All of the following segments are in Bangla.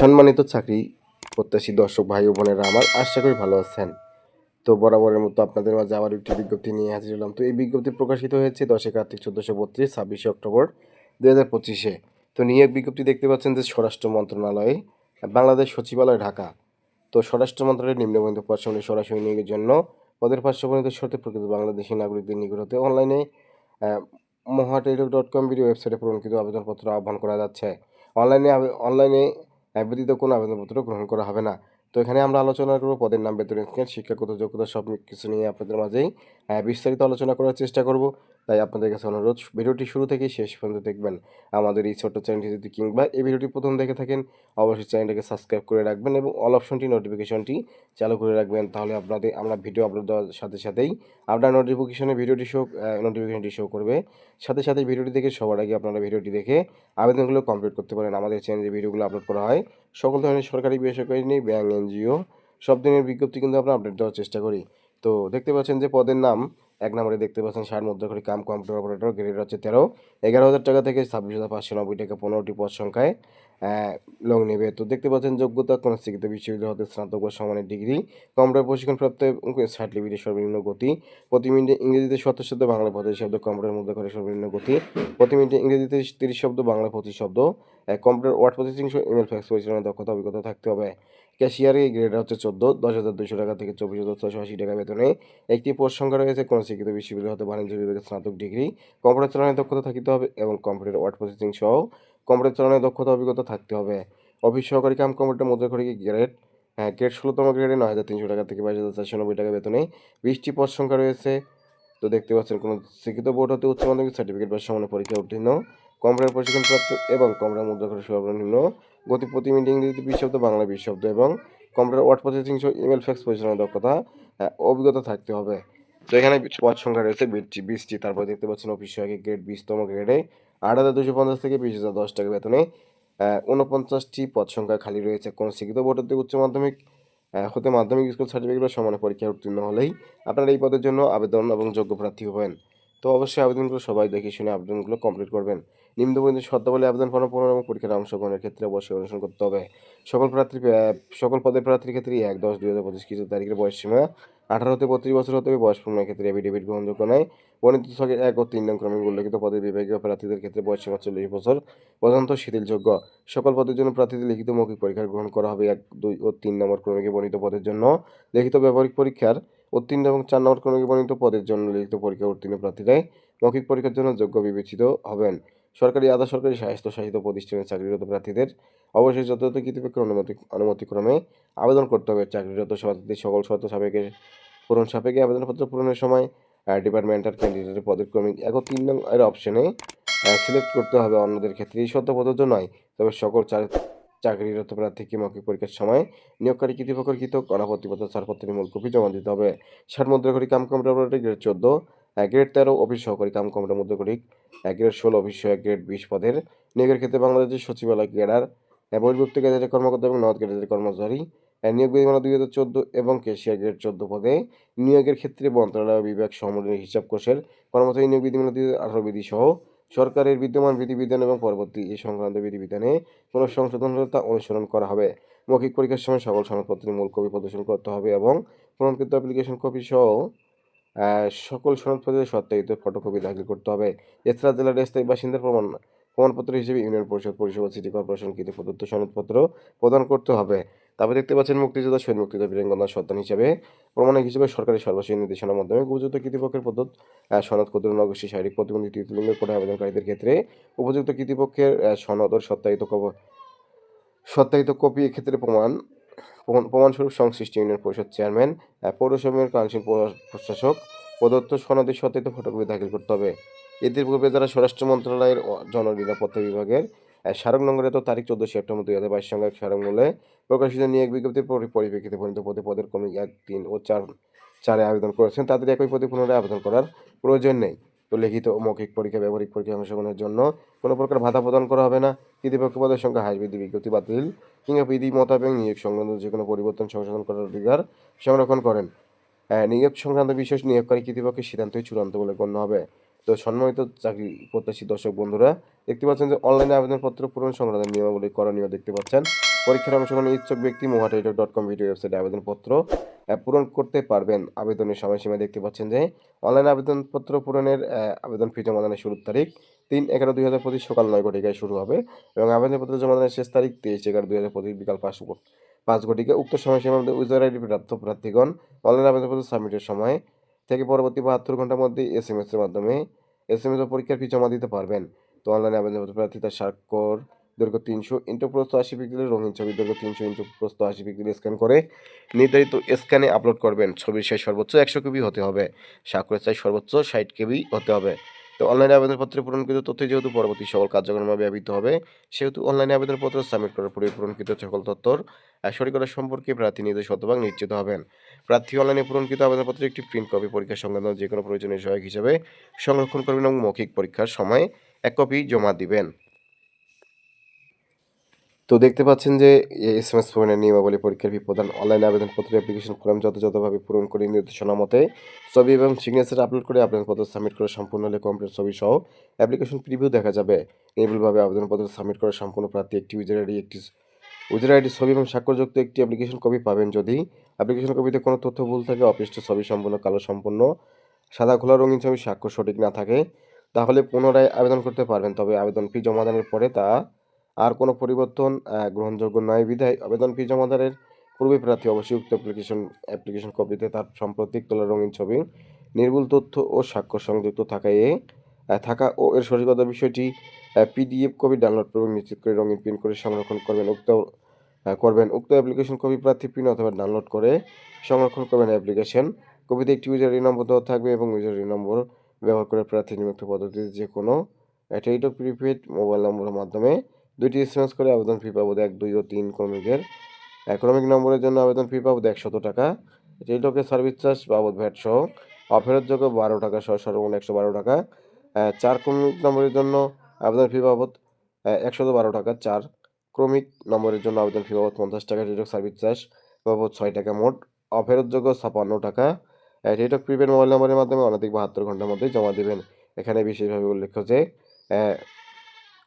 সম্মানিত চাকরি প্রত্যাশী দর্শক ভাই ও বোনেরা আমার আশা করি ভালো আছেন। তো বরাবরের মতো আপনাদের মাঝে আবার একটি বিজ্ঞপ্তি নিয়ে হাজির হলাম। তো এই বিজ্ঞপ্তি প্রকাশিত হয়েছে দশই কার্তিক চোদ্দোশো বত্রিশ, ছাব্বিশে অক্টোবর দু হাজার পঁচিশে। তো নিয়োগ বিজ্ঞপ্তি দেখতে পাচ্ছেন যে স্বরাষ্ট্র মন্ত্রণালয়ে, বাংলাদেশ সচিবালয়, ঢাকা। তো স্বরাষ্ট্র মন্ত্রণালয়ের নিম্নবন্ধ পদসমূহে সরাসরি নিয়োগের জন্য পদের পার্শ্ববর্তী শর্তে প্রকৃত বাংলাদেশি নাগরিকদের নিকট হতে অনলাইনে মহাটেলিক ডট কম ভিডিও ওয়েবসাইটে পূরণকৃত আবেদনপত্র আহ্বান করা যাচ্ছে। অনলাইনে আবে- অনলাইনে ব্যতীত কোনো আবেদনপত্র গ্রহণ করা হবে না। তো এখানে আমরা আলোচনা করব পদের নাম, বেতন, স্কেল, শিক্ষাগত যোগ্যতা সব কিছু নিয়ে আপনাদের মাঝেই বিস্তারিত আলোচনা করার চেষ্টা করব। তাই আপনাদের কাছে অনুরোধ, ভিডিওটি শুরু থেকে শেষ পর্যন্ত দেখবেন। আমাদের এই ছোট্ট চ্যানেলটি যদি কিংবা এই ভিডিওটি প্রথম দেখে থাকেন, অবশ্যই চ্যানেলটাকে সাবস্ক্রাইব করে রাখবেন এবং অল অপশনটি, নোটিফিকেশনটি চালু করে রাখবেন। তাহলে আপনাদের, আমরা ভিডিও আপলোড দেওয়ার সাথে সাথেই আপনার নোটিফিকেশনে ভিডিওটি শো নোটিফিকেশনটি শো করবে। সাথে সাথে ভিডিওটি দেখে সবার আগে আপনারা ভিডিওটি দেখে আবেদনগুলো কমপ্লিট করতে পারেন। আমাদের চ্যানেলে ভিডিওগুলো আপলোড করা হয়, সকল ধরনের সরকারি বেসরকারি ব্যাংক, এনজিও সব দিনের বিজ্ঞপ্তি কিন্তু আমরা আপডেট দেওয়ার চেষ্টা করি। তো দেখতে পাচ্ছেন যে পদের নাম এক নম্বরে দেখতে পাচ্ছেন ষাট মুদ্রা করে কাম কম্পিউটার অপারেটর গ্রেড হচ্ছে তেরো। এগারো হাজার টাকা থেকে ছাব্বিশ হাজার পাঁচশো নব্বই টাকা পনেরোটি পদ সংখ্যায় লং নেবে। তো দেখতে পাচ্ছেন যোগ্যতা কোনো শিক্ষিত বিশ্ববিদ্যালয় হতে স্নাতক সমানের ডিগ্রি, কম্পিউটার প্রশিক্ষণপ্রাপ্ত সার্টিফিকেট সর্বনিম্ন গতি, প্রতি মিনিটে ইংরেজিতে সত্তর শব্দ, বাংলা পঁচিশ শব্দ, কম্পিউটার মধ্যে করে সর্বনিম্ন গতি, প্রতি মিনিটে ইংরেজিতে তিরিশ শব্দ, বাংলা পঁচিশ শব্দ computer word processing email fax পরিচালনার দক্ষতা, অভিজ্ঞতা থাকতে হবে। ক্যাশিয়ারের গ্রেড হচ্ছে চোদ্দ, দশ হাজার দুশো টাকা থেকে চব্বিশ হাজার ছশো আশি টাকা বেতনে। একটি পোস্ট সংখ্যা রয়েছে কোনো শিক্ষিত বিশ্ববিদ্যালয় হতে বাণিজ্য বিভাগের স্নাতক ডিগ্রি। কম্পিউটার চালানোর দক্ষতা থাকতে হবে এবং কম্পিউটার ওয়ার্ড প্রসেসিং সহ কম্পিউটার চালানোর দক্ষতা অভিজ্ঞতা থাকতে হবে। অফিস সহকারী কাম কম্পিউটার মধ্যে করে কি গ্রেড? হ্যাঁ গ্রেড ষোলোতম গ্রেডে নয় হাজার তিনশো টাকা থেকে বাইশ হাজার চারশো নব্বই টাকা বেতনে। বিশটি পদ সংখ্যা রয়েছে। তো দেখতে পাচ্ছেন কোনো শিক্ষিত বোর্ড হতে উচ্চ মাধ্যমিক সার্টিফিকেট বা সমান পরীক্ষা উত্তীর্ণ। কম্পিউটার প্রশিক্ষণপ্রাপ্ত এবং কম্পিউটার মুদ্রা করে সর্বনিম্ন গতি প্রতি মিনিট ইংরেজিতে বিশ শব্দ বাংলা বিশ শব্দ এবং কম্পিউটার ওয়ার্ড প্রসেসিং সহ ইমেল ফ্যাক্স পরিচালনার দক্ষতা অভিজ্ঞতা থাকতে হবে। তো এখানে পদ সংখ্যা রয়েছে বিশটি বিশটি তারপর দেখতে পাচ্ছেন অফিস সহায়ক গ্রেড বিশতম গ্রেডে আট হাজার দুশো পঞ্চাশ থেকে বিশ হাজার দশ টাকা বেতনে আহ, ঊনপঞ্চাশটি পদ সংখ্যা খালি রয়েছে। কোনো শিক্ষিত হতে উচ্চ মাধ্যমিক হতে মাধ্যমিক স্কুল সার্টিফিকেট বা সমান পরীক্ষায় উত্তীর্ণ হলেই আপনারা এই পদের জন্য আবেদন এবং যোগ্য প্রার্থী হবেন। তো অবশ্যই আবেদনগুলো সবাই দেখে শুনে আবেদনগুলো কমপ্লিট করবেন। নিম্নবন্ধু শর্তাবলী আবেদন ফর্ম পূরণ এবং পরীক্ষার অংশগ্রহণের ক্ষেত্রে অবশ্যই অনুসরণ করতে হবে। সকল প্রার্থী সকল পদের প্রার্থীর ক্ষেত্রে এক, দশ, দুই হাজার পঁচিশ কিছু তারিখের সীমা আঠারো থেকে বত্রিশ বছর হতে হবে। বয়স প্রমাণের ক্ষেত্রে এফিডেভিট গ্রহণযোগ্য নয়। বর্ণিত ছকের এক ও তিন নং ক্রমিক উল্লেখিত পদের বিভাগীয় প্রার্থীদের ক্ষেত্রে বয়স সীমা চল্লিশ বছর পর্যন্ত শিথিলযোগ্য। সকল পদের জন্য প্রার্থীদের লিখিত মৌখিক পরীক্ষার গ্রহণ করা হবে এক, দুই ও তিন নম্বর ক্রমিকে বর্ণিত পদের জন্য। লিখিত ব্যবহারিক পরীক্ষার উত্তীর্ণ এবং চার নম্বর ক্রমিকে পদের জন্য লিখিত পরীক্ষা উত্তীর্ণ প্রার্থীরাই মৌখিক পরীক্ষার জন্য যোগ্য বিবেচিত হবেন। সরকারি আধা সরকারি স্বায়ত্তশাসিত প্রতিষ্ঠানের চাকরিরত প্রার্থীদের অবশ্যই যথাযথ কর্তৃপক্ষের অনুমতি, অনুমতিক্রমে আবেদন করতে হবে। চাকরিরত প্রার্থীদের সকল শর্ত সাপেক্ষে পূরণ সাপেক্ষে আবেদনপত্র পূরণের সময় ডিপার্টমেন্টাল ক্যান্ডিডেটের পদের ক্রমিক এক ও তিন নং এর অপশনে সিলেক্ট করতে হবে। অন্যদের ক্ষেত্রে এই শর্ত প্রযোজ্য নয়, তবে সকল চা- চাকরিরত প্রার্থীকে মৌখিক পরীক্ষার সময় নিয়োগকারী কর্তৃপক্ষের কৃত গণপত্রিপত্র ছাড়পত্রের মূল কপি জমা দিতে হবে। ষাট মুদ্রা করি কাম কম্পিউটার গ্রেড চোদ্দ গ্রেড তেরো অফিস সহকারী কাম কম্পিউটার করি গ্রেড ষোলো অফিস সহায়ক গ্রেড বিশ পদের। নিয়োগের ক্ষেত্রে বাংলাদেশের সচিবালয় ক্যাডার বহির্ভুক্ত গ্যাজেটের কর্মকর্তা এবং নর্থ গ্যাজেটের কর্মচারী নিয়োগ বিধিমালা দুই হাজার চোদ্দ এবং কেশিয়া গ্রেড চোদ্দ পদে। নিয়োগের ক্ষেত্রে মন্ত্রণালয়, বিভাগ, সমন্বয় হিসাব কোষের কর্মচারী নিয়োগ বিধিমালা দুই হাজার আঠারো বিধি সহ সরকারের বিদ্যমান বিধিবিধান এবং পরবর্তী এই সংক্রান্ত বিধিবিধানে কোনো সংশোধন হলে তা অনুসরণ করা হবে। মৌখিক পরীক্ষার সময় সকল সনদপত্রের মূল কপি প্রদর্শন করতে হবে এবং প্রমাণকৃত অ্যাপ্লিকেশন কপি সহ সকল সনদপত্রের সত্যায়িত ফটোকপি দাখিল করতে হবে। এছাড়া জেলার স্থায়ী বাসিন্দার প্রমাণ, প্রমাণপত্র হিসেবে ইউনিয়ন পরিষদ পরিষেবা সিটি কর্পোরেশন কৃত প্রদত্ত সনদপত্র প্রদান করতে হবে। তারপর দেখতে পাচ্ছেন মুক্তিযোদ্ধা শহীদ মুক্তিযোদ্ধা বীরেঙ্গনা সন্তান হিসেবে প্রমাণিক হিসেবে সরকারি সর্বশেষ নির্দেশনার মাধ্যমে উপযুক্ত কর্তৃপক্ষের প্রদত্ত আহ, সনদ ক্ষুদ্র নগোষ্ঠী শারীরিক প্রতিবন্ধী তৃতীয় কোটা আবেদনকারীদের ক্ষেত্রে উপযুক্ত কর্তৃপক্ষের আহ, সনদ ও সত্যায়িত সত্যায়িত কপি এক্ষেত্রে প্রমাণ প্রমাণ- প্রমাণস্বরূপ সংশ্লিষ্ট ইউনিয়ন পরিষদ চেয়ারম্যান আহ, পৌরসভা কাউন্সিল প্রশাসক প্রদত্ত সনদের সত্যায়িত ফটোকপি দাখিল করতে হবে। এদের পূর্বে যারা স্বরাষ্ট্র মন্ত্রণালয়ের জননিরাপত্তা বিভাগের স্মারক নম্বরে তো তারিখ চোদ্দ সেপ্টেম্বর দুই হাজার বাইশ সঙ্গে স্মারক মূল্যে প্রকাশিত নিয়োগ বিজ্ঞপ্তির পরি- পরিপ্রেক্ষিতে পরিণত পদে পদের ক্রমিক এক, তিন ও চার, চারে আবেদন করেছেন। তাদের একই পদে পুনরায় আবেদন করার প্রয়োজন নেই। তো লিখিত মৌখিক পরীক্ষা, ব্যবহারিক পরীক্ষা অংশগ্রহণের জন্য কোনো প্রকার ভাতা প্রদান করা হবে না। কর্তৃপক্ষ পদের সংখ্যা হ্রাস বৃদ্ধি বিজ্ঞপ্তি বাতিল কিংবা বিধি মোতাবেক নিয়োগ সংক্রান্ত যে কোনো পরিবর্তন সংশোধন করার অধিকার সংরক্ষণ করেন। নিয়োগ সংক্রান্ত বিশেষ নিয়োগকারী কর্তৃপক্ষের সিদ্ধান্তই চূড়ান্ত বলে গণ্য হবে। তো সম্মানিত চাকরি প্রত্যাশী দর্শক বন্ধুরা, দেখতে পাচ্ছেন যে অনলাইনে আবেদনপত্র পূরণ সংক্রান্ত নিয়মাবলী করণীয় দেখতে পাচ্ছেন। পরীক্ষার অংশগ্রহণে ইচ্ছুক ব্যক্তি মোহাটেডক ডট কম ভিডিও ওয়েবসাইটে আবেদনপত্র পূরণ করতে পারবেন। আবেদনের সময়সীমা দেখতে পাচ্ছেন যে অনলাইন আবেদনপত্র পূরণের আবেদন ফি জমাদানের শুরুর তারিখ তিন এগারো দুই হাজার পঁচিশ সকাল নয় ঘটিকায় শুরু হবে এবং আবেদনপত্র জমাদানের শেষ তারিখ তেইশ এগারো দুই হাজার পঁচিশ বিকাল পাঁচ পাঁচ ঘটিকা উক্ত সময়সীমার মধ্যে ইউজার আইডি প্রাপ্ত প্রার্থীগণ অনলাইন আবেদনপত্র সাবমিটের সময় থেকে পরবর্তী বাহাত্তর ঘণ্টার মধ্যে এস এম এস এর মাধ্যমে এস এম এস পরীক্ষার ফি জমা দিতে পারবেন। তো অনলাইনে আবেদনপত্র প্রার্থী তার স্বাক্ষর দৈর্ঘ্য তিনশো ইন্টু প্রস্থ আশি পিক্সেলের রঙিন ছবি দৈর্ঘ্য তিনশো ইন্টু প্রস্থ আশি পিক্সেল স্ক্যান করে নির্ধারিত স্ক্যানে আপলোড করবেন। ছবির সাইজ সর্বোচ্চ একশো কেবি হতে হবে স্বাক্ষরের সাইজ সর্বোচ্চ ষাট কেবি হতে হবে। তো অনলাইনে আবেদনপত্রে পূরণকৃত তথ্য যেহেতু পরবর্তী সকল কার্যক্রমে ব্যবহৃত হবে, সেহেতু অনলাইনে আবেদনপত্র সাবমিট করার পরে পূরণকৃত সকল তথ্যর সঠিকতা সম্পর্কে প্রার্থী নিজে শতভাগ নিশ্চিত হবেন। প্রার্থী অনলাইনে পূরণকৃত আবেদনপত্রের একটি প্রিন্ট কপি পরীক্ষা সংক্রান্ত যে কোনো প্রয়োজনীয় সহায়ক হিসেবে সংরক্ষণ করবেন এবং মৌখিক পরীক্ষার সময় এক কপি জমা দিবেন। তো দেখতে পাচ্ছেন যে এস এম এস ফোনের নিয়মাবলী পরীক্ষার ফি প্রদান, অনলাইন আবেদনপত্র অ্যাপ্লিকেশন ফর্ম যথাযথভাবে পূরণ করে নির্দেশনা মতে ছবি এবং সিগনেচার আপলোড করে আবেদনপত্র সাবমিট করে সম্পূর্ণ হলে কমপ্লিট ছবি সহ অ্যাপ্লিকেশন প্রিভিউ দেখা যাবে। নির্ভুলভাবে আবেদনপত্র সাবমিট করে সম্পূর্ণ প্রার্থী একটি ইউজার একটি ইউজার আইডি ছবি এবং স্বাক্ষরযুক্ত একটি অ্যাপ্লিকেশন কপি পাবেন যদি অ্যাপ্লিকেশন কপিতে কোনো তথ্য ভুল থাকে, অপৃষ্ঠ ছবি সম্পূর্ণ কালো সম্পূর্ণ, সাদা, খোলা রঙিন ছবি স্বাক্ষর সঠিক না থাকে, তাহলে পুনরায় আবেদন করতে পারবেন। তবে আবেদন ফি জমাদানের পরে তা আর কোনো পরিবর্তন গ্রহণযোগ্য নয়। বিধায় আবেদন ফি জমাদানের পূর্বে প্রার্থী অবশ্যই উক্ত অ্যাপ্লিকেশন অ্যাপ্লিকেশন কপিতে তার সাম্প্রতিক তোলা রঙিন ছবি, নির্ভুল তথ্য ও স্বাক্ষর সংযুক্ত থাকায় থাকা ও এর সঠিকতা বিষয়টি পিডিএফ কপি ডাউনলোড করে এবং নিশ্চিত করে রঙিন প্রিন্ট করে সংরক্ষণ করবেন, উক্ত করবেন, উক্ত অ্যাপ্লিকেশন কপি প্রার্থী প্রিন্ট অথবা ডাউনলোড করে সংরক্ষণ করবেন অ্যাপ্লিকেশন কপিতে একটি ইউজার নম্বর দেওয়া থাকবে এবং ইউজার নম্বর ব্যবহার করে প্রার্থী নিযুক্ত পদ্ধতিতে যে কোনো টেলিটক প্রিপেড মোবাইল নম্বরের মাধ্যমে দুইটি এসএমএস করে আবেদন ফি বাবদ এক, দুই ও তিন ক্রমিকের এক ক্রমিক নম্বরের জন্য আবেদন ফি বাবদ একশত টাকা। টেলিটকের সার্ভিস চার্জ বাবদ ভ্যাট সহ অফেরতযোগ্য বারো টাকা সহ সর্বমোট একশো বারো টাকা। চার ক্রমিক নম্বরের জন্য আবেদন ফি বাবদ একশত বারো টাকা। চার ক্রমিক নম্বরের জন্য আবেদন ফি বাবদ পঞ্চাশ টাকা। টেলিটক সার্ভিস চার্জ বাবদ ছয় টাকা। মোট অফেরতযোগ্য ছাপান্ন টাকা। টেলিটক প্রিপেড মোবাইল নম্বরের মাধ্যমে অনধিক বাহাত্তর ঘণ্টার মধ্যে জমা দেবেন। এখানে বিশেষভাবে উল্লেখ্য যে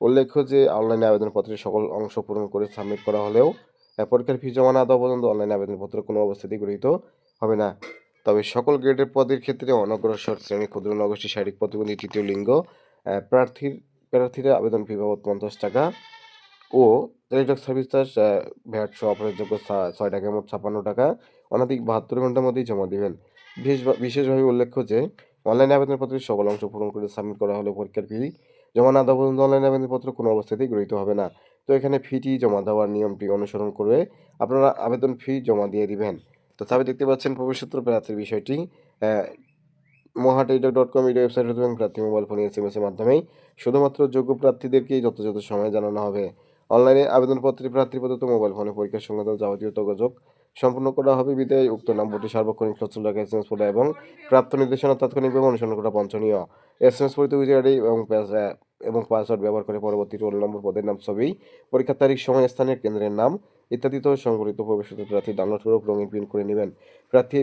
উল্লেখ্য যে অনলাইনে আবেদনপত্রের সকল অংশ পূরণ করে সাবমিট করা হলেও পরীক্ষার ফি জমা না দেওয়া পর্যন্ত অনলাইনে আবেদনপত্র কোনো অবস্থাতেই গৃহীত হবে না। তবে সকল গ্রেডের পদের ক্ষেত্রে অনগ্রসর শ্রেণি ক্ষুদ্র নগোষ্ঠী শারীরিক প্রতিবন্ধী তৃতীয় লিঙ্গ প্রার্থীর প্রার্থীরা আবেদন ফি বাবদ পঞ্চাশ টাকা ও টেলিটক সার্ভিস চার্জ ভ্যাট সহ অপরাধযোগ্য ছয় টাকা মোট ছাপ্পান্ন টাকা। অনধিক বাহাত্তর ঘণ্টার মধ্যেই জমা দেবেন। বিশেষ বিশেষভাবে উল্লেখ্য যে, অনলাইনে আবেদনপত্রের সকল অংশ পূরণ করে সাবমিট করা হলে পরীক্ষার ফি জমা না দেওয়া পর্যন্ত অনলাইন আবেদনপত্র কোনো অবস্থাতেই গৃহীত হবে না। তো এখানে ফিটি জমা দেওয়ার নিয়মটি অনুসরণ করে আপনারা আবেদন ফি জমা দিয়ে দিবেন। তো তবে দেখতে পাচ্ছেন ভবিষ্যৎ প্রার্থীর বিষয়টি মহাটেলিটক ডট কম এই ওয়েবসাইট এবং প্রার্থী mobile phone S M S এর মাধ্যমেই। শুধুমাত্র যোগ্য প্রার্থীদেরকেই যথাযথ সময় জানানো হবে। অনলাইনে আবেদনপত্রে প্রার্থী প্রদত্ত মোবাইল ফোনে পরীক্ষার সংক্রান্ত যাবতীয় যোগাযোগ সম্পূর্ণ করা হবে। বিদায়, উক্ত নম্বরটি সার্বক্ষণিক সচল রাখা এস এম এস পড়া এবং প্রাপ্ত নির্দেশনা তাৎক্ষণিকভাবে অনুসরণ করা বাঞ্ছনীয় এস এম এস পরিত এবং এবং পাসওয়ার্ড ব্যবহার করে পরবর্তী রোল নম্বর পদের নাম, ছবি, পরীক্ষার তারিখ, সময়, স্থানের কেন্দ্রের নাম ইত্যাদিতে সংগঠিত প্রবেশপত্র প্রার্থী ডাউনলোড করে রঙিন প্রিন্ট করে নেবেন। প্রার্থী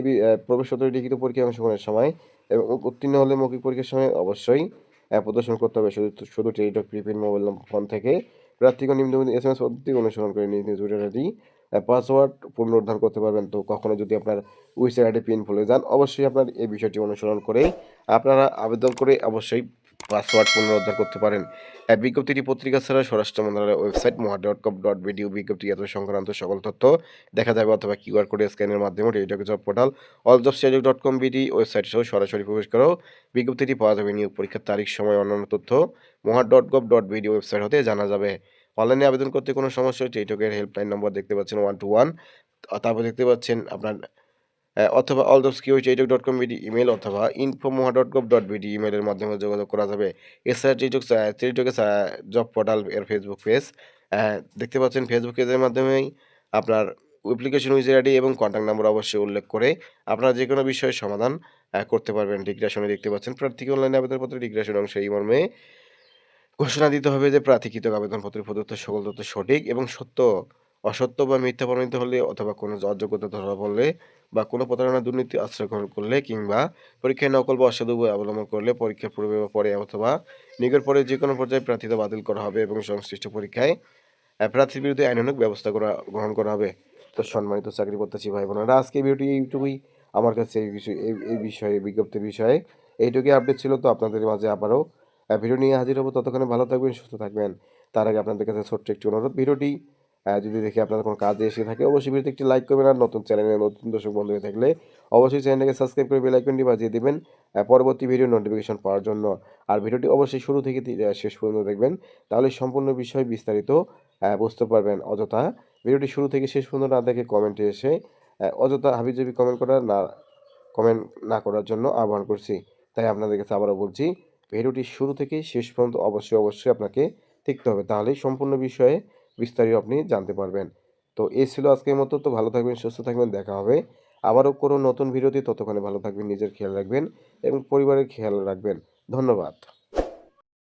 প্রবেশপত্র লিখিত পরীক্ষায় অংশগ্রহণের সময় এবং উত্তীর্ণ হলে মৌখিক পরীক্ষার সময় অবশ্যই প্রদর্শন করতে হবে। শুধু শুধু টেলিটক প্রিপেড মোবাইল ফোন থেকে প্রার্থীগণ নিম্নবর্তী এস এম এস পদ্ধতি অনুসরণ করে নিজ নিজ আইডি পাসওয়ার্ড পুনরুদ্ধার করতে পারবেন। তো কখনো যদি আপনার ওয়েবসাইট পিন ভুলে যান, অবশ্যই আপনার এই বিষয়টি অনুসরণ করে আপনারা আবেদন করে অবশ্যই পাসওয়ার্ড পুনরুদ্ধার করতে পারেন। বিজ্ঞপ্তিটি পত্রিকা ছাড়া স্বরাষ্ট্র মন্ত্রণালয়ের ওয়েবসাইট মহা ডট কম ডট ভিডিও বিজ্ঞপ্তি এত সংক্রান্ত সকল তথ্য দেখা যাবে অথবা কিউআর কোড স্ক্যানের মাধ্যমে Teletalk job portal all job dot com BD website সহ সরাসরি প্রবেশ করেও বিজ্ঞপ্তিটি পাওয়া যাবে। নিয়োগ পরীক্ষার তারিখ, সময়, অন্যান্য তথ্য মহা dot gov dot BD website হতে জানা যাবে। অনলাইনে আবেদন করতে কোনো সমস্যা হলে টেলিটকের হেল্পলাইন নম্বর দেখতে পাচ্ছেন ওয়ান টু ওয়ান। তারপর দেখতে পাচ্ছেন আপনার অথবা all jobs Q Teletalk dot com BD email অথবা ইনফো মোহা ডট গভ ডট বিডি ইমেলের মাধ্যমে যোগাযোগ করা যাবে। এছাড়া টেলিটক টেলিটকের জব পোর্টাল এর ফেসবুক পেজ দেখতে পাচ্ছেন ফেসবুক পেজের মাধ্যমেই আপনার অ্যাপ্লিকেশন ইউজার আইডি এবং কন্ট্যাক্ট নাম্বার অবশ্যই উল্লেখ করে আপনারা যে কোনো বিষয়ে সমাধান করতে পারবেন। ডিগ্রেশনে দেখতে পাচ্ছেন, প্রার্থীকে অনলাইনে আবেদনপত্র ডিগ্রেশন অংশে এই মর্মে ঘোষণা দিতে হবে যে প্রার্থীকৃত আবেদনপত্রের প্রদত্ত সকল তথ্য সঠিক এবং সত্য অসত্য বা মিথ্যা প্রমাণিত হলে অথবা কোনো অযোগ্যতা ধরা পড়লে বা কোনো প্রতারণা, দুর্নীতি আশ্রয় গ্রহণ করলে কিংবা পরীক্ষায় নকল বা অসাধু অবলম্বন করলে পরীক্ষার পূর্বে বা পরে অথবা নিয়োগের পরে যে কোনো পর্যায়ে প্রার্থিতা বাতিল করা হবে এবং সংশ্লিষ্ট পরীক্ষায় প্রার্থীর বিরুদ্ধে আইনানুক ব্যবস্থা করা, গ্রহণ করা হবে। তো সম্মানিত চাকরি প্রত্যাশী ভাই বোনেরা, আজকে ভিডিওটি এইটুকুই। আমার কাছে এই বিষয়, এই বিষয়ে বিজ্ঞপ্তির বিষয়ে এইটুকুই আপডেট ছিল। তো আপনাদের মাঝে আবারও ভিডিও নিয়ে হাজির হব। ততক্ষণে ভালো থাকবেন, সুস্থ থাকবেন। তার আগে আপনাদের কাছে ছোট্ট একটি অনুরোধ। ভিডিওটি যদি দেখে আপনাদের কোনো কাজে এসে থাকে, অবশ্যই ভিডিওতে একটি লাইক করবেন আর নতুন চ্যানেলে নতুন দর্শক বন্ধু হয়ে থাকলে অবশ্যই চ্যানেলটাকে সাবস্ক্রাইব করে বেল আইকনটি বাজিয়ে দেবেন পরবর্তী ভিডিও নোটিফিকেশন পাওয়ার জন্য। আর ভিডিওটি অবশ্যই শুরু থেকে শেষ পর্যন্ত দেখবেন, তাহলে সম্পূর্ণ বিষয় বিস্তারিত বুঝতে পারবেন। অযথা ভিডিওটি শুরু থেকে শেষ পর্যন্ত না দেখে কমেন্টে এসে অযথা হাবিজাবি কমেন্ট করার না কমেন্ট না করার জন্য আহ্বান করছি। তাই আপনাদের কাছে আবারও বলছি, ভিডিওটি শুরু থেকে শেষ পর্যন্ত অবশ্যই অবশ্যই আপনাকে দেখতে হবে। তাহলেই সম্পূর্ণ বিষয়ে বিস্তারিত আপনি জানতে পারবেন। তো এই ছিল আজকের মতো। তো ভালো থাকবেন, সুস্থ থাকবেন, দেখা হবে। আবারও কোনো নতুন ভিডিওতে ততক্ষণে ভালো থাকবেন, নিজের খেয়াল রাখবেন এবং পরিবারের খেয়াল রাখবেন। ধন্যবাদ।